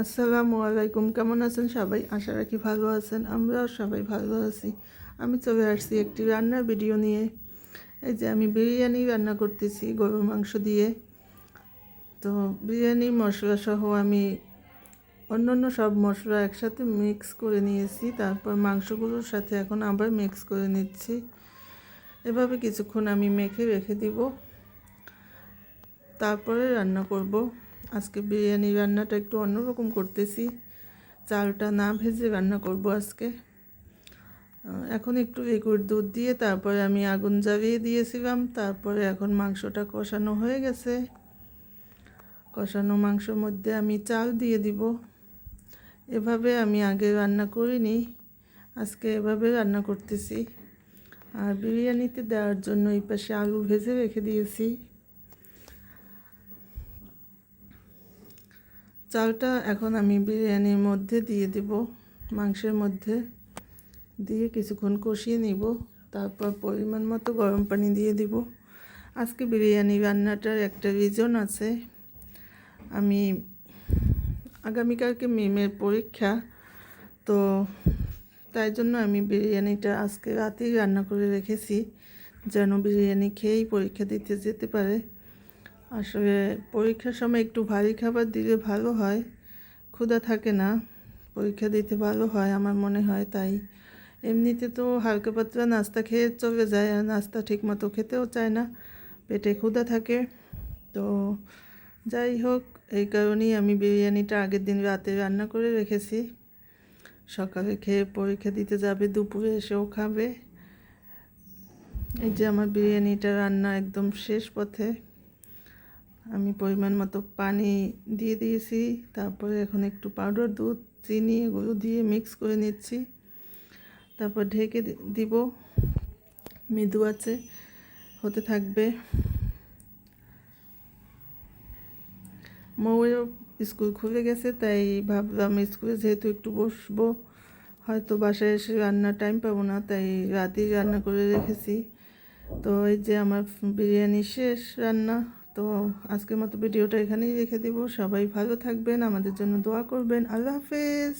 আসসালামু আলাইকুম, কেমন আছেন সবাই? আশা রাখি ভালো আছেন, আমরাও সবাই ভালো আছি। আমি চলে আসছি একটি রান্নার ভিডিও নিয়ে। এই যে আমি বিরিয়ানি রান্না করতেছি গরুর মাংস দিয়ে। তো বিরিয়ানি মশলা সহ আমি অন্য অন্য সব মশলা একসাথে মিক্স করে নিয়েছি। তারপর মাংসগুলোর সাথে এখন আবার মিক্স করে নিচ্ছি। এভাবে কিছুক্ষণ আমি মেখে রেখে দিব। তারপরে রান্না করব। আজকে বিরিয়ানি রান্নাটা একটু অন্যরকম করতেছি। চালটা না ভেজে রান্না করব আজকে। এখন একটু লিকুইড দুধ দিয়ে তারপরে আমি আগুন জ্বালিয়ে দিয়েছিলাম, তারপরে এখন মাংসটা কষানো হয়ে গেছে। কষানো মাংসর মধ্যে আমি চাল দিয়ে দিব। এভাবে আমি আগে রান্না করিনি, আজকে এভাবে রান্না করতেছি। আর বিরিয়ানিতে দেওয়ার জন্য এই পাশে আলু ভেজে রেখে দিয়েছি। চালটা এখন আমি বিরিয়ানির মধ্যে দিয়ে দিব। মাংসের মধ্যে দিয়ে কিছুক্ষণ কষিয়ে নিব। তারপর পরিমাণ মতো গরম পানি দিয়ে দিব। আজকে বিরিয়ানি রান্নাটার একটা রিজন আছে। আমি আগামীকালকে মিমের পরীক্ষা, তো তাই জন্য আমি বিরিয়ানিটা আজকে রাতেই রান্না করে রেখেছি, যেন বিরিয়ানি খেয়েই পরীক্ষা দিতে যেতে পারে। আসলে পরীক্ষার সময় একটু ভারী খাবার দিলে ভালো হয়। ক্ষুধা থাকে না, পরীক্ষা দিতে ভালো হয় আমার মনে হয় তাই। এমনিতে তো হালকা পাতলা নাস্তা খেয়ে চলে যায়, আর নাস্তা ঠিকমতো খেতেও চায় না, পেটে ক্ষুধা থাকে। তো যাই হোক, এই কারণেই আমি বিরিয়ানিটা আগের দিন রাতে রান্না করে রেখেছি। সকালে খেয়ে পরীক্ষা দিতে যাবে, দুপুরে এসেও খাবে। এই যে আমার বিরিয়ানিটা রান্না একদম শেষ পথে। আমি পরিমাণ মতো পানি দিয়ে দিয়েছি। তারপরে এখন একটু পাউডার দুধ, চিনি এগুলো দিয়ে মিক্স করে নিচ্ছি। তারপর ঢেকে দিব। মৃদু আছে হতে থাকবে। মৌয়ের স্কুল খুলে গেছে, তাই ভাবলাম স্কুলে যেহেতু একটু বসবো, হয়তো বাসায় এসে রান্নার টাইম পাবো না, তাই রাতেই রান্না করে রেখেছি। তো এই যে আমার বিরিয়ানি শেষ রান্না তো আজকের মতো ভিডিওটা এখানেই রেখে দেবো। সবাই ভালো থাকবেন, আমাদের জন্য দোয়া করবেন। আল্লাহ হাফেজ।